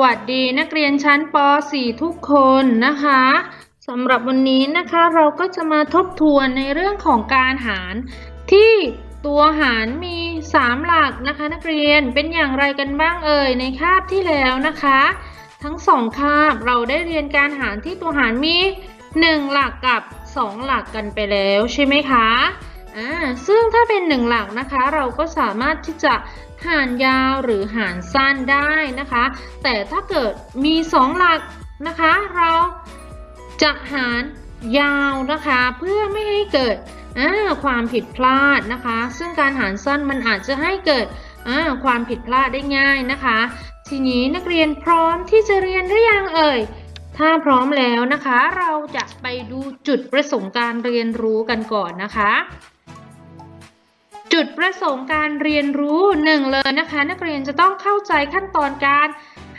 สวัสดีนักเรียนชั้นป .4 ทุกคนนะคะสำหรับวันนี้นะคะเราก็จะมาทบทวนในเรื่องของการหาร ที่ตัวหารมี 3 หลักนะคะ นักเรียนเป็นอย่างไรกันบ้างเอ่ยในคาบที่แล้วนะคะ ทั้งสองคาบเราได้เรียนการหารที่ตัวหารมี 1 หลักกับ 2 หลักกันไปแล้วใช่ไหมคะ อ่าซึ่งถ้าเป็น1หลักนะคะ เราก็สามารถที่จะหารยาวหรือหารสั้นได้นะคะ แต่ถ้าเกิดมี2หลักนะคะ เราจะหารยาวนะคะ เพื่อไม่ให้เกิดความผิดพลาดนะคะ ซึ่งการหารสั้นมันอาจจะให้เกิดความผิดพลาดได้ง่ายนะคะ ทีนี้นักเรียนพร้อมที่จะเรียนหรือยังเอ่ย ถ้าพร้อมแล้วนะคะ เราจะไปดูจุดประสงค์การเรียนรู้กันก่อนนะคะ จุดประสงค์การเรียนรู้หนึ่งเลยนะคะ นักเรียนจะต้องเข้าใจขั้นตอนการ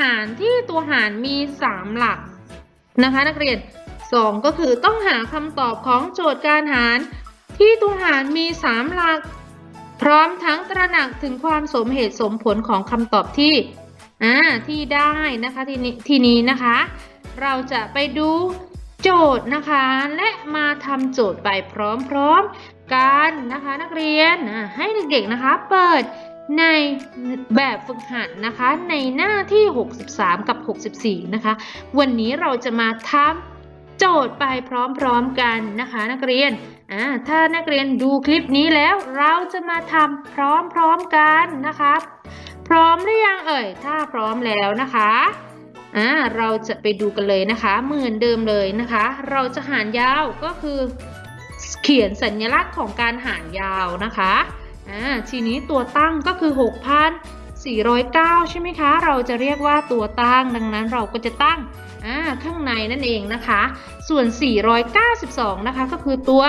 หารที่ตัวหารมี 3 หลักนะคะ นักเรียน 2 ก็คือต้องหาคำตอบของโจทย์การหาร ที่ตัวหารมี 3 หลัก พร้อมทั้งตระหนักถึงความสมเหตุสมผลของคำตอบที่อ่าที่ได้นะคะทีนี้ทีนี้นะคะ เราจะไปดูโจทย์นะคะ และมาทำโจทย์ไปพร้อมๆ กันนะคะ นักเรียนให้เด็กๆนะคะ เปิดในแบบฝึกหัดนะคะ ในหน้าที่ 63 กับ 64 นะคะ วันนี้เราจะมาทำโจทย์ไปพร้อมๆกันนะคะ นักเรียนอ่าถ้านักเรียนดูคลิปนี้แล้วเราจะมาทำพร้อมๆกันนะคะ พร้อมหรือยังเอ่ย ถ้าพร้อมแล้วนะคะอ่าเราจะไปดูกันเลยนะคะ เหมือนเดิมเลยนะคะ เราจะหารยาวก็คือ เขียนสัญลักษณ์ของการหารยาวนะคะอ่าทีนี้ตัวตั้งก็คือ 6,409 ใช่ไหมคะ เราจะเรียกว่าตัวตั้งดังนั้นเราก็จะตั้งอ่าข้างในนั่นเองนะคะ ส่วน 492 นะคะ ก็คือตัว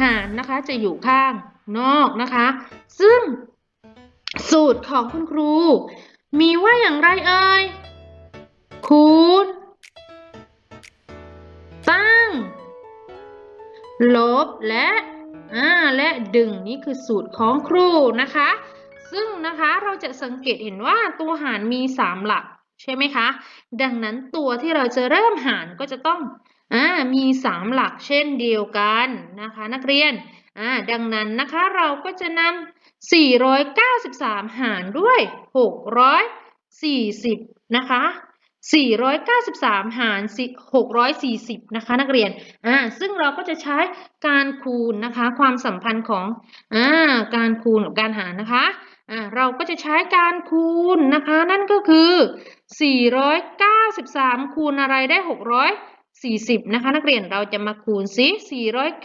หารนะคะจะอยู่ข้างนอกนะคะ ซึ่งสูตรของคุณครู มีว่าอย่างไรเอ่ยคูณ ลบและอ่าและดึงนี่คือสูตรของครูนะคะ ซึ่งนะคะเราจะสังเกตเห็นว่าตัวหารมี 3 หลักใช่ไหมคะ ดังนั้นตัวที่เราจะเริ่มหารก็จะต้องอ่ามี3หลักเช่นเดียวกันนะคะ นักเรียนอ่าดังนั้นนะคะเราก็จะนำ493 หารด้วย 640 นะคะ 493 หาร640 นะคะ นักเรียน อ่า ซึ่งเราก็จะใช้การคูณนะคะ ความสัมพันธ์ของ อ่า การคูณกับการหารนะคะ อ่า เราก็จะใช้การคูณนะคะ นั่นก็คือ 493 คูณอะไรได้ 640 นะคะ นักเรียน เราจะมาคูณซิ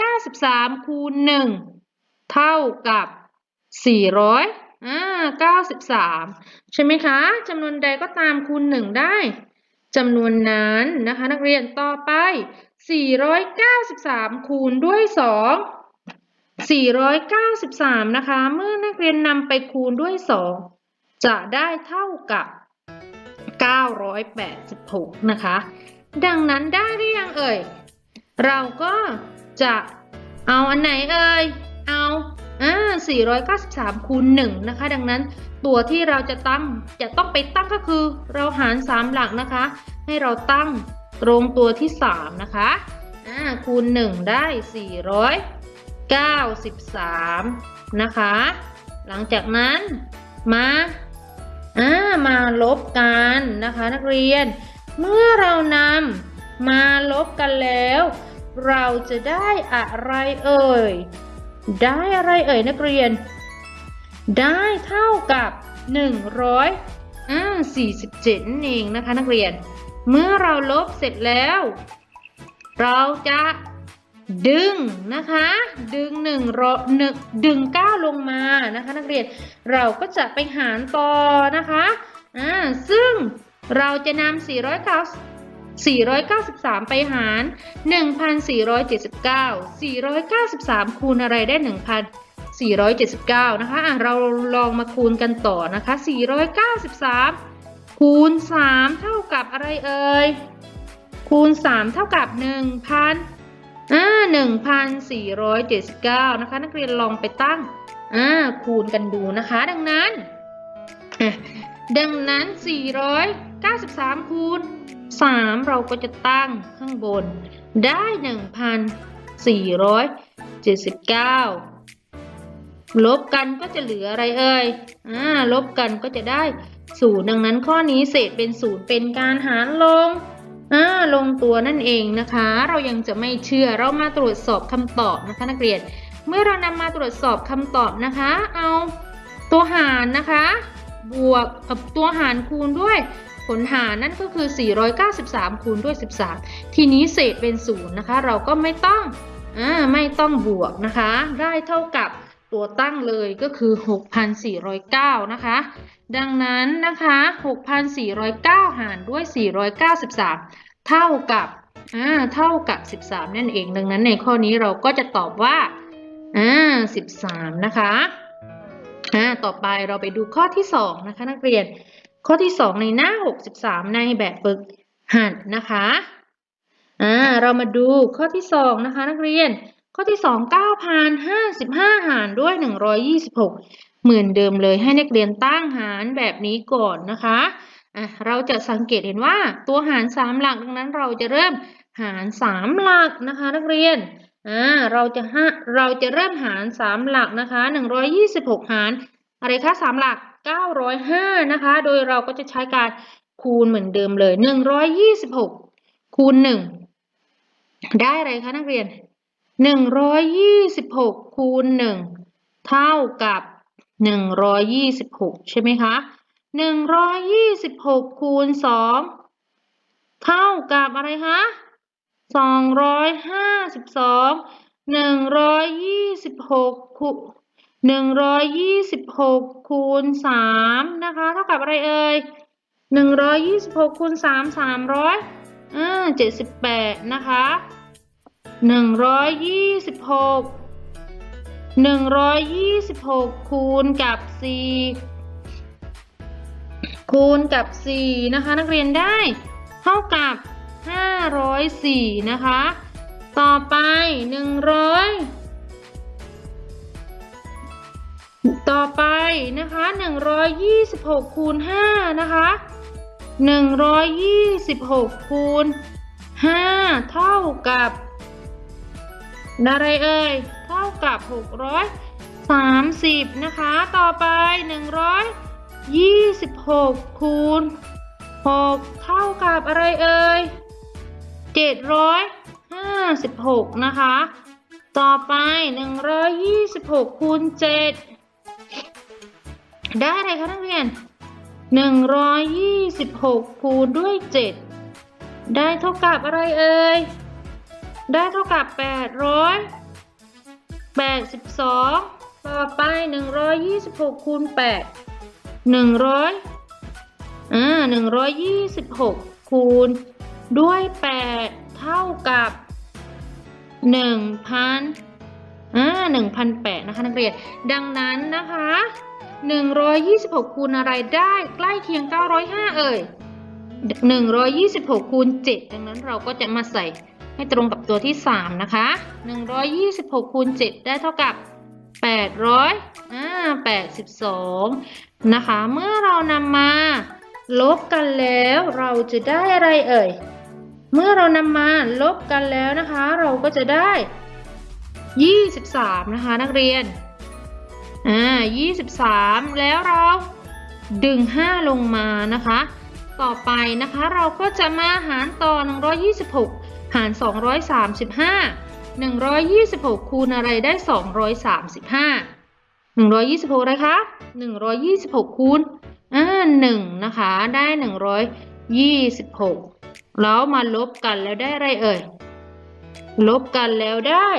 493 คูณ 1 เท่ากับ 400 อ่า93ใช่ไหมคะจำนวนใดก็ตามคูณ1ได้จำนวนนั้นนะคะ นักเรียนต่อไป 493 คูณด้วย 2 493 นะคะ เมื่อนักเรียนนำไปคูณด้วย 2 จะได้เท่ากับ 986 นะคะ ดังนั้นได้หรือยังเอ่ย เราก็จะเอาอันไหนเอ่ย เอา อ่า493คูณ1นะคะ ดังนั้นตัวที่เราจะตั้งจะต้องไปตั้งก็คือ เราหาร 3 หลักนะคะ ให้เราตั้งตรงตัวที่ 3 นะคะอ่าคูณ 1 ได้ 493 นะคะ หลังจากนั้นมาอ่ามาลบกันนะคะนักเรียน เมื่อเรานำมาลบกันแล้ว เราจะได้อะไรเอ่ย ได้อะไรเอ่ยนักเรียน ได้เท่ากับ 100อ่า47นั่นเองนะคะนักเรียน เมื่อเราลบเสร็จแล้ว เราจะดึงนะคะ ดึงหนึ่งรอหนึ่งดึงเก้าลงมานะคะ นักเรียนเราก็จะไปหารต่อนะคะอ่าซึ่งเราจะนำ490 493 ไปหาร 1,479 493 คูณอะไรได้ 1,479 นะคะะเราลองมาคูณกันต่อนะคะ 493 คูณ 3 เท่ากับอะไรเอ่ย คูณ 3 เท่ากับ 1,000อ่า1,479 นะคะ นักเรียนลองไปตั้งอ่าคูณกันดูนะคะ ดังนั้น ดังนั้น 493 คูณ 3 เราก็จะตั้งข้างบนได้ 1,479 ลบกันก็จะเหลืออะไรเอ่ยอ่าลบกันก็จะได้ศูนย์ดังนั้นข้อนี้เศษเป็นศูนย์เป็นการหารลงอ่าลงตัวนั่นเองนะคะ เรายังจะไม่เชื่อเรามาตรวจสอบคำตอบนะคะนักเรียน เมื่อเรานำมาตรวจสอบคำตอบนะคะ เอาตัวหารนะคะ บวกกับตัวหารคูณด้วย ผลหารนั่นก็คือ 493 คูณด้วย 13 ทีนี้เศษเป็นศูนย์นะคะ เราก็ไม่ต้องอไม่ต้องบวกนะคะ ได้เท่ากับตัวตั้งเลยก็คือ 6,409 นะคะ ดังนั้นนะคะ 6,409 หารด้วย 493 เท่ากับอ่าเท่ากับ 13 นั่นเอง ดังนั้นในข้อนี้เราก็จะตอบว่าอ่า13 นะคะอ่าต่อไปเราไปดูข้อที่ 2 นะคะนักเรียน ข้อที่ 2 ในหน้า 63 ในแบบฝึกหัดนะคะอ่าเรามาดูข้อที่ 2 นะคะ นักเรียน ข้อที่ 2 9,055 หารด้วย 126 เหมือนเดิมเลยให้นักเรียนตั้งหารแบบนี้ก่อนนะคะอะเราจะสังเกตเห็นว่าตัวหาร 3 หลักดังนั้นเราจะเริ่มหาร 3 หลักนะคะ นักเรียนอ่าเราจะหาเราจะเริ่มหาร 3 หลักนะคะ 126 หารอะไรคะ 3 หลัก 905 นะคะ โดยเราก็จะใช้การคูณเหมือนเดิมเลย 126 คูณ 1 ได้อะไรคะนักเรียน 126 คูณ 1 เท่ากับ 126 ใช่ไหมคะ 126 คูณ 2 เท่ากับอะไรคะ252 126คูณ หนึ่งร้อยยี่สิบหกคูณสามนะคะเท่ากับอะไรเอ่ยหนึ่งร้อยยี่สิบหกคูณสามสามร้อยเจ็ดสิบแปดนะคะหนึ่งร้อยยี่สิบหกหนึ่งร้อยยี่สิบหกคูณกับสี่คูณกับสี่นะคะ นักเรียนได้เท่ากับห้าร้อยสี่นะคะ ต่อไปหนึ่งร้อย ต่อไปนะคะ 126 คูณ 5 นะคะ 126 คูณ 5 เท่ากับอะไรเอ่ย เท่ากับ 630 นะคะ ต่อไป 126 คูณ 6 เท่ากับอะไรเอ่ย 756 นะคะ ต่อไป 126 คูณ 7 ได้อะไรคะนักเรียน 126 คูณด้วย 7 ได้เท่ากับอะไรเอ่ย ได้เท่ากับ800 82 ต่อไป 126 คูณ 8 100อ่า126 คูณด้วย 8 เท่ากับ 1,000อ่า1,008นะคะนักเรียน ดังนั้นนะคะ 126 คูณอะไรได้ใกล้เคียง 905 เอ่ย 126 คูณ 7 ดังนั้นเราก็จะมาใส่ให้ตรงกับตัวที่ 3 นะคะ 126 คูณ 7 ได้เท่ากับ 800อ่า82 นะคะ เมื่อเรานำมาลบกันแล้วเราจะได้อะไรเอ่ย เมื่อเรานำมาลบกันแล้วนะคะ เราก็จะได้ 23 นะคะนักเรียน อ่า23 แล้วเราดึง 5 ลงมานะคะ ต่อไปนะคะเราก็จะมาหารต่อ 126 หาร 235 126 คูณอะไรได้ 235 126อะไรคะ126 คูณอ่า1นะคะ ได้ 126 แล้วมาลบกันแล้วได้อะไรเอ่ย ลบกันแล้วได้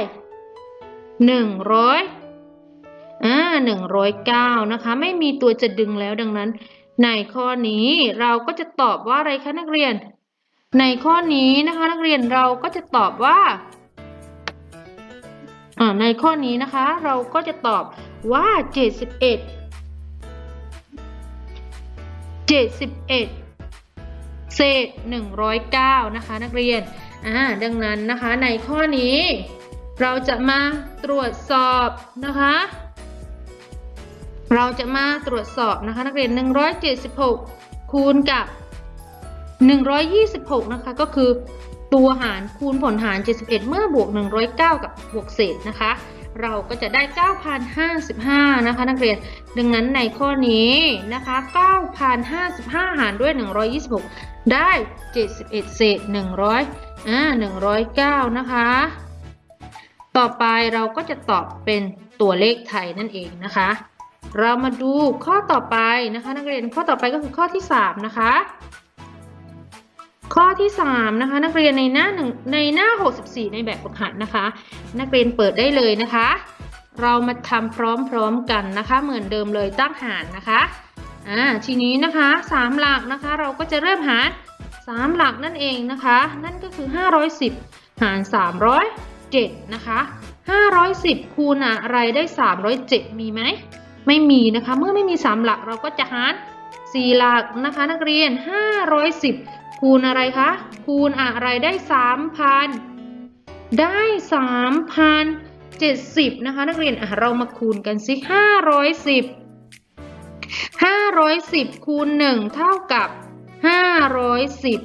100 อ่า109นะคะ ไม่มีตัวจะดึงแล้วดังนั้น ในข้อนี้เราก็จะตอบว่าอะไรคะนักเรียน ในข้อนี้นะคะ นักเรียนเราก็จะตอบว่าอ่าในข้อนี้นะคะ เราก็จะตอบว่า 71 71 เศษ 109 นะคะ นักเรียนอ่าดังนั้นนะคะในข้อนี้ เราจะมาตรวจสอบนะคะ เราจะมาตรวจสอบนะคะนักเรียน 176 คูณกับ 126 นะคะก็คือตัวหารคูณผลหาร 71 เมื่อบวก 109 กับบวกเศษนะคะ เราก็จะได้ 9,055 นะคะ นักเรียน ดังนั้นในข้อนี้นะคะ 9,055 หารด้วย 126 ได้ 71 เศษ 100อ่า109 นะคะ ต่อไปเราก็จะตอบเป็นตัวเลขไทยนั่นเองนะคะ เรามาดูข้อต่อไปนะคะ นักเรียนข้อต่อไปก็คือข้อที่ 3 นะคะ ข้อที่ 3 นะคะ นักเรียนในหน้าหนึ่งในหน้า 64 ในแบบฝึกหัดนะคะ นักเรียนเปิดได้เลยนะคะ เรามาทำพร้อมๆกันนะคะ เหมือนเดิมเลยตั้งหารนะคะอ่าทีนี้นะคะ3หลักนะคะเราก็จะเริ่มหาร3หลักนั่นเองนะคะ นั่นก็คือ 510 หาร 307 นะคะ 510 คูณอะไรได้ 307 มีไหม ไม่มีนะคะ เมื่อไม่มี 3 หลักเราก็จะหาร 4 หลักนะคะ นักเรียน 510 คูณอะไรคะ คูณอะไรได้ 3,000 ได้ 3,070 นะคะ นักเรียนอะเรามาคูณกันสิ 510 510 คูณ 1 เท่ากับ 510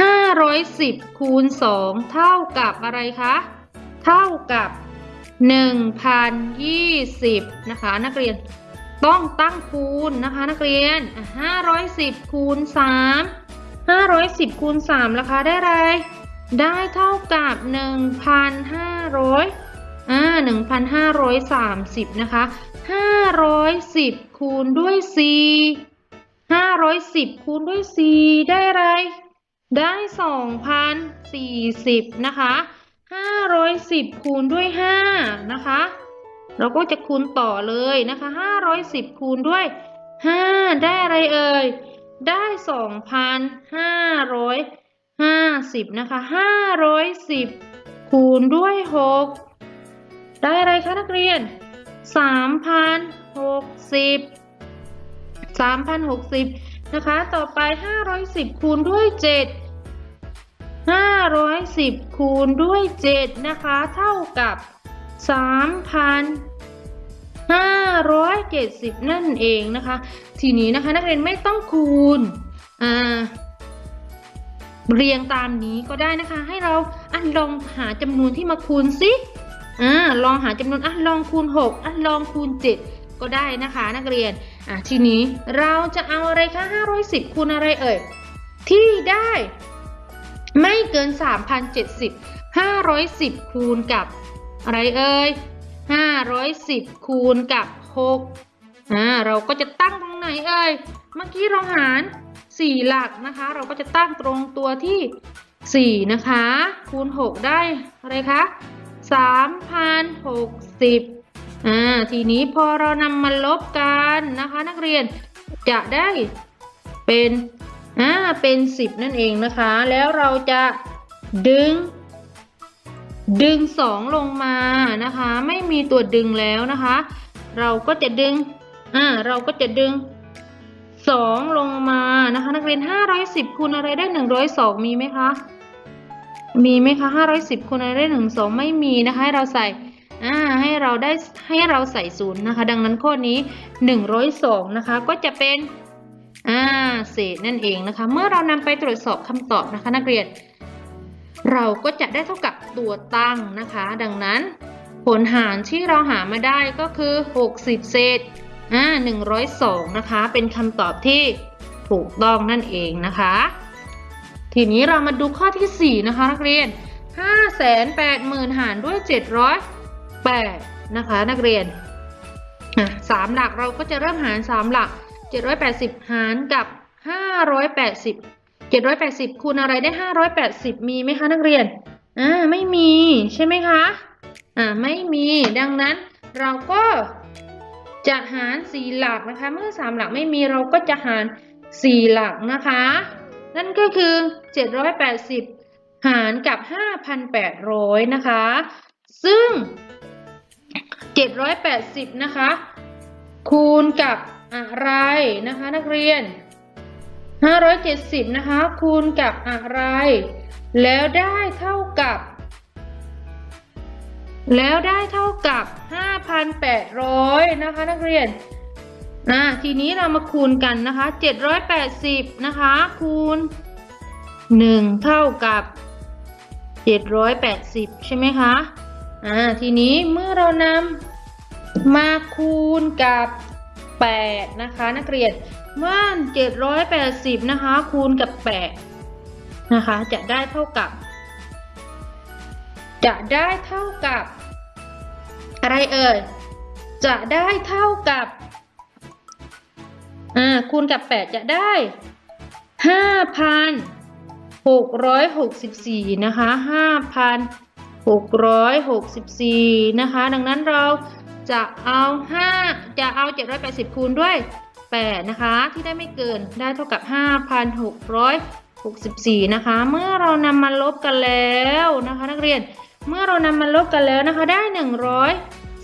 510 คูณ 2 เท่ากับอะไรคะ เท่ากับ 1,020 นะคะ นักเรียนต้องตั้งคูณนะคะ นักเรียน 510 คูณ 3 510 คูณ 3 ราคาได้ไร ได้เท่ากับ 1,500อ่า1,530 นะคะ 510 คูณด้วย 4 510 คูณด้วย 4 ได้ไร ได้ 2,040 นะคะ 510 คูณด้วย 5 นะคะ เราก็จะคูณต่อเลยนะคะ 510 คูณด้วย 5 ได้อะไรเอ่ย ได้ 2,550 นะคะ 510 คูณด้วย 6 ได้อะไรคะนักเรียน 3,060 3,060 นะคะ ต่อไป 510 คูณด้วย 7 510 คูณด้วย 7 นะคะ เท่ากับ 3,570 นั่นเองนะคะ ทีนี้นะคะนักเรียนไม่ต้องคูณเรียงตามนี้ก็ได้นะคะ ให้เราอะลองหาจำนวนที่มาคูณสิอ่าลองหาจำนวนอะลองคูณ 6อะลองคูณ 7 ก็ได้นะคะ นักเรียนอะทีนี้เราจะเอาอะไรคะ510 คูณอะไรเอ่ยที่ได้ ไม่เกิน 3,070 510 คูณกับ อะไรเอ่ย 510 คูณกับ6อ่าเราก็จะตั้งตรงไหนเอ่ย เมื่อกี้เราหาร 4 หลักนะคะ เราก็จะตั้งตรงตัวที่ 4 นะคะ คูณ 6 ได้ อะไรคะ3,060อ่าทีนี้พอเรานำมาลบกันนะคะ นักเรียนจะได้เป็น อ่าเป็น 10 นั่นเองนะคะ แล้วเราจะดึง ดึง 2 ลงมานะคะ ไม่มีตัวดึงแล้วนะคะ เราก็จะดึงอ่าเราก็จะดึง 2 ลงมานะคะ นักเรียน 510คูณอะไรได้ 102 มีไหมคะมีไหมคะ510คูณอะไรได้ 12 ไม่มีนะคะให้เราใส่อ่าให้เราได้ให้เราใส่ศูนย์นะคะ ดังนั้นข้อนี้ 102 นะคะ ก็จะเป็น อ่าเศษนั่นเองนะคะ เมื่อเรานำไปตรวจสอบคำตอบนะคะ นักเรียน เราก็จะได้เท่ากับตัวตั้งนะคะ ดังนั้น ผลหารที่เราหามาได้ก็คือ 60 เศษอ่า102 นะคะ เป็นคำตอบที่ถูกต้องนั่นเองนะคะ ทีนี้เรามาดูข้อที่ 4 นะคะ นักเรียน 580,000 หารด้วย 708 นะคะ นักเรียนอะสามหลักเราก็จะเริ่มหาร 3 หลัก 780 หารกับ 580 780 คูณอะไรได้ 580 มีไหมคะนักเรียน อ่า ไม่มีใช่ไหมคะ อ่า ไม่มี ดังนั้นเราก็จะหาร 4 หลักนะคะ เมื่อ 3 หลักไม่มีเราก็จะหาร 4 หลักนะคะ นั่นก็คือ 780 หารกับ 5,800 นะคะ ซึ่ง 780 นะคะ คูณกับ อะไรนะคะนักเรียน 570 นะคะ คูณกับอะไร แล้วได้เท่ากับ แล้วได้เท่ากับ 5,800 นะคะ นักเรียนอ่าทีนี้เรามาคูณกันนะคะ 780 นะคะ คูณ 1 เท่ากับ 780 ใช่ไหมคะอ่าทีนี้เมื่อเรานำมาคูณกับ 8 นะคะ นักเรียนเมื่อ780 นะคะ คูณกับ 8 นะคะ จะได้เท่ากับ จะได้เท่ากับ อะไรเอ่ย จะได้เท่ากับ อ่า คูณกับ 8 จะได้ 5,664 นะคะ 5,664 นะคะ ดังนั้นเรา จะเอา5จะเอา 780 คูณด้วย 8 นะคะ ที่ได้ไม่เกินได้เท่ากับ 5,664 นะคะ เมื่อเรานำมาลบกันแล้วนะคะ นักเรียนเมื่อเรานำมาลบกันแล้วนะคะได้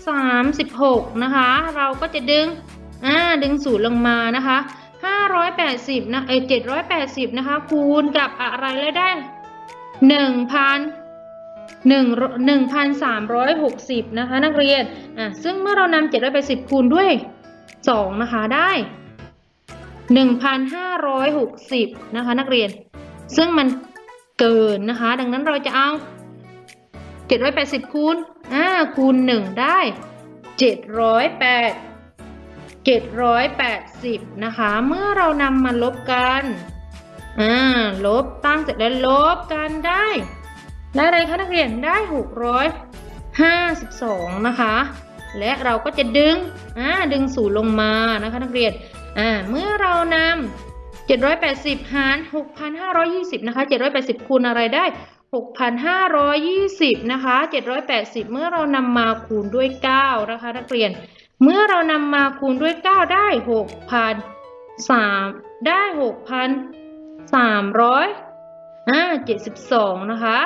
136 นะคะ เราก็จะดึงอ่าดึงศูนย์ลงมานะคะ 580 นะเอ้ย780 นะคะ คูณกับอะไรแล้วได้ 1,000 1 1,360 นะคะนักเรียนอะซึ่งเมื่อเรานำ780 คูณด้วย 2 นะคะได้ 1,560 นะคะนักเรียน ซึ่งมันเกินนะคะ ดังนั้นเราจะเอา 780 คูณอ่าคูณ 1 ได้ 708 780 นะคะ เมื่อเรานำมาลบกัน อ่า ลบตั้งเสร็จแล้วลบกันได้ ได้อะไรคะนักเรียนได้ 652 นะคะ และเราก็จะดึงอ่าดึงศูนย์ลงมานะคะนักเรียนอ่าเมื่อเรานำ780 หาร 6,520 นะคะ 780 คูณอะไรได้ 6,520 นะคะ 780 เมื่อเรานำมาคูณด้วย 9 นะคะ นักเรียน เมื่อเรานำมาคูณด้วย 9 ได้ 6,000 3ได้ 6,300อ่า72 นะคะ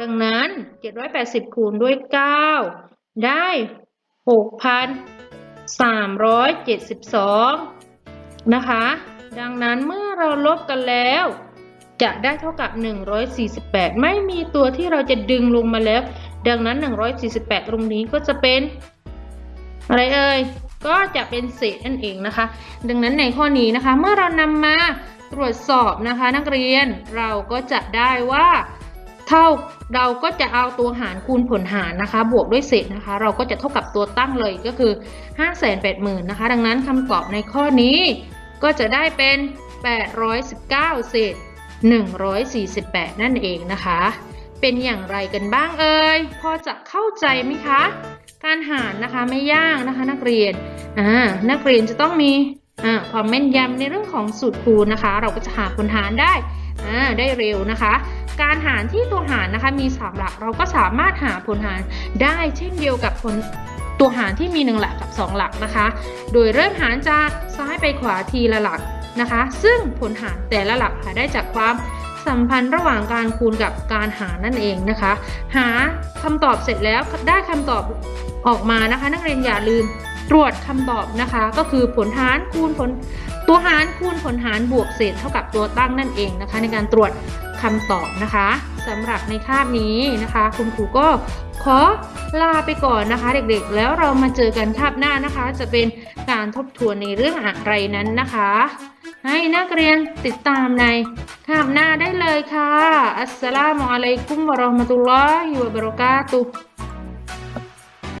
ดังนั้น 780 คูณด้วย 9 ได้ 6,372 นะคะ ดังนั้นเมื่อเราลบกันแล้ว จะได้เท่ากับ 148 ไม่มีตัวที่เราจะดึงลงมาแล้ว ดังนั้น 148 ตรงนี้ก็จะเป็น อะไรเอ่ย ก็จะเป็นเศษนั่นเองนะคะ ดังนั้นในข้อนี้นะคะ เมื่อเรานำมาตรวจสอบนะคะนักเรียน เราก็จะได้ว่า เท่าเราก็จะเอาตัวหารคูณผลหารนะคะ บวกด้วยเศษนะคะ เราก็จะเท่ากับตัวตั้งเลยก็คือ 580,000นะคะ ดังนั้นคำตอบในข้อนี้ก็จะได้เป็น 819 เศษ 148 นั่นเองนะคะ เป็นอย่างไรกันบ้างเอ่ยพอจะเข้าใจไหมคะ การหารนะคะไม่ยากนะคะนักเรียนอ่านักเรียนจะต้องมีอ่าความแม่นยำในเรื่องของสูตรคูณนะคะ เราก็จะหาผลหารได้ ได้เร็วนะคะ การหารที่ตัวหารนะคะมีสามหลักเราก็สามารถหาผลหารได้เช่นเดียวกับผลตัวหารที่มีหนึ่งหลักกับสองหลักนะคะ โดยเริ่มหารจากซ้ายไปขวาทีละหลักนะคะ ซึ่งผลหารแต่ละหลักหาได้จากความสัมพันธ์ระหว่างการคูณกับการหารนั่นเองนะคะ หาคำตอบเสร็จแล้วได้คำตอบออกมานะคะ นักเรียนอย่าลืมตรวจคำตอบนะคะ ก็คือผลหารคูณผล ตัวหารคูณผลหารบวกเศษเท่ากับตัวตั้งนั่นเองนะคะ ในการตรวจคำตอบนะคะสำหรับในคาบนี้นะคะ คุณครูก็ขอลาไปก่อนนะคะ เด็กๆ แล้วเรามาเจอกันคาบหน้านะคะ จะเป็นการทบทวนในเรื่องอะไรนั้นนะคะ ให้นักเรียนติดตามในคาบหน้าได้เลยค่ะ อัสสลามุอะลัยกุมวะเราะห์มะตุลลอฮิวะบะเราะกาตุฮ์